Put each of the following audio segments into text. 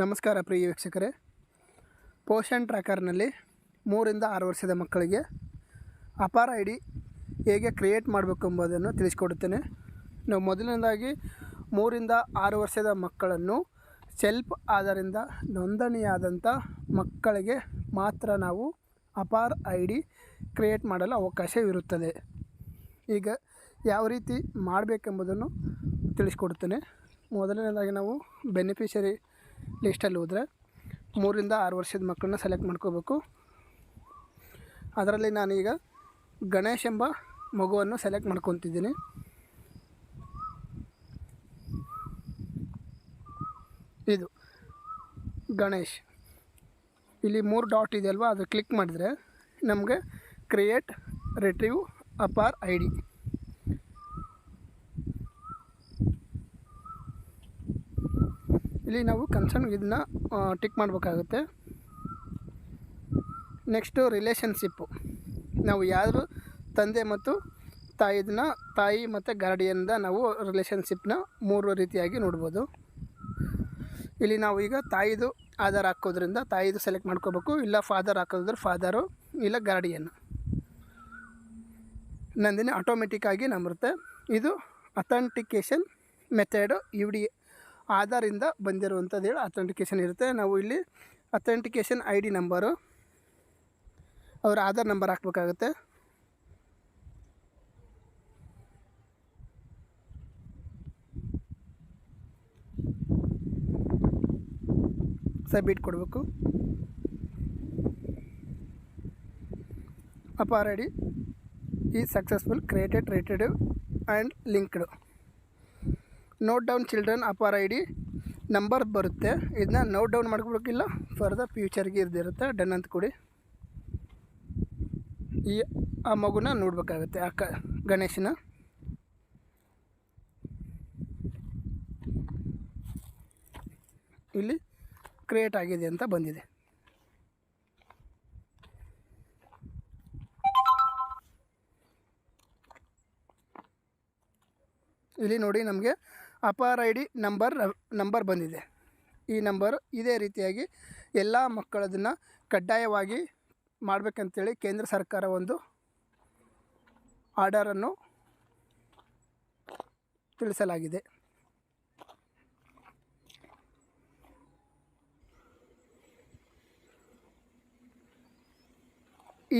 ನಮಸ್ಕಾರ ಪ್ರಿಯ ವೀಕ್ಷಕರೇ. ಪೋಷಣ್ ಟ್ರ್ಯಾಕರ್ನಲ್ಲಿ ಮೂರಿಂದ ಆರು ವರ್ಷದ ಮಕ್ಕಳಿಗೆ ಅಪಾರ ಐ ಡಿ ಹೇಗೆ ಕ್ರಿಯೇಟ್ ಮಾಡಬೇಕು ಎಂಬುದನ್ನು ತಿಳಿಸ್ಕೊಡುತ್ತೇನೆ. ನಾವು ಮೊದಲನೇದಾಗಿ ಮೂರಿಂದ ಆರು ವರ್ಷದ ಮಕ್ಕಳನ್ನು ಸೆಲ್ಫ್ ಆಧಾರಿಂದ ನೋಂದಣಿಯಾದಂಥ ಮಕ್ಕಳಿಗೆ ಮಾತ್ರ ನಾವು ಅಪಾರ್ ಐ ಡಿ ಕ್ರಿಯೇಟ್ ಮಾಡಲು ಅವಕಾಶವಿರುತ್ತದೆ. ಈಗ ಯಾವ ರೀತಿ ಮಾಡಬೇಕೆಂಬುದನ್ನು ತಿಳಿಸ್ಕೊಡುತ್ತೇನೆ. ಮೊದಲನೇದಾಗಿ ನಾವು ಬೆನಿಫಿಷರಿ ಲಿಸ್ಟಲ್ಲಿ ಹೋದರೆ ಮೂರಿಂದ ಆರು ವರ್ಷದ ಮಕ್ಕಳನ್ನ ಸೆಲೆಕ್ಟ್ ಮಾಡ್ಕೋಬೇಕು. ಅದರಲ್ಲಿ ನಾನೀಗ ಗಣೇಶ್ ಎಂಬ ಮಗುವನ್ನು ಸೆಲೆಕ್ಟ್ ಮಾಡ್ಕೊತಿದ್ದೀನಿ. ಇದು ಗಣೇಶ್. ಇಲ್ಲಿ ಮೂರು ಡಾಟ್ ಇದೆಯಲ್ವ ಅದು ಕ್ಲಿಕ್ ಮಾಡಿದರೆ ನಮಗೆ create retrieve APAAR I D ಇಲ್ಲಿ ನಾವು ಕನ್ಸರ್ನ್ ಇದನ್ನ ಟಿಕ್ ಮಾಡಬೇಕಾಗುತ್ತೆ. ನೆಕ್ಸ್ಟು ರಿಲೇಷನ್ಶಿಪ್ಪು ನಾವು ಯಾರು, ತಂದೆ ಮತ್ತು ತಾಯಿದನ್ನ, ತಾಯಿ ಮತ್ತು ಗಾರ್ಡಿಯನ್ದ ನಾವು ರಿಲೇಷನ್ಶಿಪ್ನ ಮೂರು ರೀತಿಯಾಗಿ ನೋಡ್ಬೋದು. ಇಲ್ಲಿ ನಾವು ಈಗ ತಾಯಿದು ಆಧಾರ್ ಹಾಕೋದ್ರಿಂದ ತಾಯಿದು ಸೆಲೆಕ್ಟ್ ಮಾಡ್ಕೋಬೇಕು, ಇಲ್ಲ ಫಾದರ್ ಹಾಕೋದ್ರೆ ಫಾದರು ಇಲ್ಲ ಗಾರ್ಡಿಯನ್ ನಂದಿನಿ ಆಟೋಮೆಟಿಕ್ಕಾಗಿ ನಂಬರುತ್ತೆ ಇದು ಅಥೆಂಟಿಕೇಷನ್ ಮೆಥಡು ಯು ಡಿ ಆಧಾರಿಂದ ಬಂದಿರುವಂಥದ್ದು ಹೇಳಿ ಅಥೆಂಟಿಕೇಷನ್ ಇರುತ್ತೆ. ನಾವು ಇಲ್ಲಿ ಅಥೆಂಟಿಕೇಷನ್ ಐ ಡಿ ನಂಬರು ಅವ್ರ ಆಧಾರ್ ನಂಬರ್ ಹಾಕ್ಬೇಕಾಗುತ್ತೆ. ಸಬ್ಮಿಟ್ ಕೊಡಬೇಕು. ಅಪಾರ್ ಐ ಡಿ ಈ successful created rated and linked note down children APAAR I D number ಬರುತ್ತೆ. ಇದನ್ನ ನೋಟ್ ಡೌನ್ ಮಾಡ್ಕೊಬೇಕಿಲ್ಲ? ಫರ್ದರ್ ಫ್ಯೂಚರ್ಗೆ ಇರ್ದಿರುತ್ತೆ. ಡನ್ ಅಂತ ಕೊಡಿ. ಈ ಆ ಮಗುನ ನೋಡಬೇಕಾಗುತ್ತೆ. ಅಕ್ಕ, ಗಣೇಶನ. ಇಲ್ಲಿ ಕ್ರಿಯೇಟ್ ಆಗಿದೆ ಅಂತ ಬಂದಿದೆ. ಇಲ್ಲಿ ನೋಡಿ ನಮಗೆ APAAR I D number number ಬಂದಿದೆ. ಈ ನಂಬರ್ ಇದೇ ರೀತಿಯಾಗಿ ಎಲ್ಲ ಮಕ್ಕಳದನ್ನು ಕಡ್ಡಾಯವಾಗಿ ಮಾಡಬೇಕಂತೇಳಿ ಕೇಂದ್ರ ಸರ್ಕಾರ ಒಂದು ಆರ್ಡರನ್ನು ತಿಳಿಸಲಾಗಿದೆ.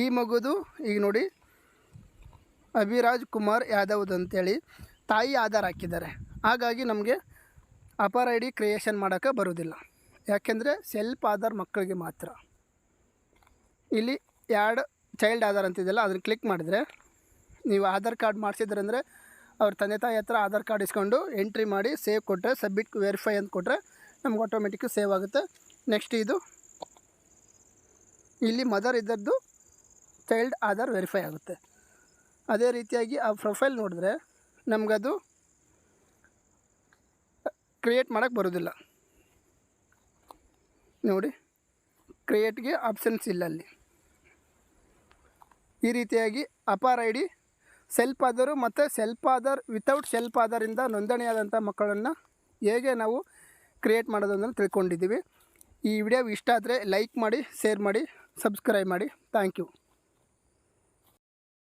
ಈ ಮಗುದು ಈಗ ನೋಡಿ ಅಭಿರಾಜ್ ಕುಮಾರ್ ಯಾದವ್ದು ಅಂತೇಳಿ ತಾಯಿ ಆಧಾರ್ ಹಾಕಿದ್ದಾರೆ. ಹಾಗಾಗಿ ನಮಗೆ ಅಪಾರ್ ಐ ಡಿ ಕ್ರಿಯೇಷನ್ ಮಾಡೋಕ್ಕೆ ಬರೋದಿಲ್ಲ ಯಾಕೆಂದರೆ ಸೆಲ್ಫ್ ಆಧಾರ್ ಮಕ್ಕಳಿಗೆ ಮಾತ್ರ. ಇಲ್ಲಿ ಎರಡು ಚೈಲ್ಡ್ ಆಧಾರ್ ಅಂತಿದೆಯಲ್ಲ ಅದನ್ನು ಕ್ಲಿಕ್ ಮಾಡಿದರೆ ನೀವು ಆಧಾರ್ ಕಾರ್ಡ್ ಮಾಡಿಸಿದ್ರಂದರೆ ಅವ್ರ ತಂದೆ ತಾಯಿ ಹತ್ರ ಆಧಾರ್ ಕಾರ್ಡ್ ಇಸ್ಕೊಂಡು ಎಂಟ್ರಿ ಮಾಡಿ ಸೇವ್ ಕೊಟ್ಟರೆ ಸಬ್ಮಿಟ್ ವೆರಿಫೈ ಅಂತ ಕೊಟ್ಟರೆ ನಮ್ಗೆ ಆಟೋಮೆಟಿಕ್ ಸೇವ್ ಆಗುತ್ತೆ. ನೆಕ್ಸ್ಟ್ ಇದು ಇಲ್ಲಿ ಮದರ್ ಇದ್ದದ್ದು ಚೈಲ್ಡ್ ಆಧಾರ್ ವೆರಿಫೈ ಆಗುತ್ತೆ. ಅದೇ ರೀತಿಯಾಗಿ ಆ ಪ್ರೊಫೈಲ್ ನೋಡಿದ್ರೆ ನಮಗದು ಕ್ರಿಯೇಟ್ ಮಾಡೋಕ್ಕೆ ಬರೋದಿಲ್ಲ. ನೋಡಿ ಕ್ರಿಯೇಟ್ಗೆ ಆಪ್ಷನ್ಸ್ ಇಲ್ಲ ಅಲ್ಲಿ. ಈ ರೀತಿಯಾಗಿ ಅಪಾರ್ ಐ ಡಿ ಸೆಲ್ಫ್ ಆದರು ಮತ್ತು ಸೆಲ್ಫ್ ಆಧಾರ್ ವಿತೌಟ್ ಸೆಲ್ಫ್ ಆಧಾರಿಂದ ನೋಂದಣಿಯಾದಂಥ ಮಕ್ಕಳನ್ನು ಹೇಗೆ ನಾವು ಕ್ರಿಯೇಟ್ ಮಾಡೋದನ್ನು ತಿಳ್ಕೊಂಡಿದ್ದೀವಿ. ಈ ವಿಡಿಯೋ ಇಷ್ಟ ಆದರೆ ಲೈಕ್ ಮಾಡಿ ಶೇರ್ ಮಾಡಿ ಸಬ್ಸ್ಕ್ರೈಬ್ ಮಾಡಿ. Thank you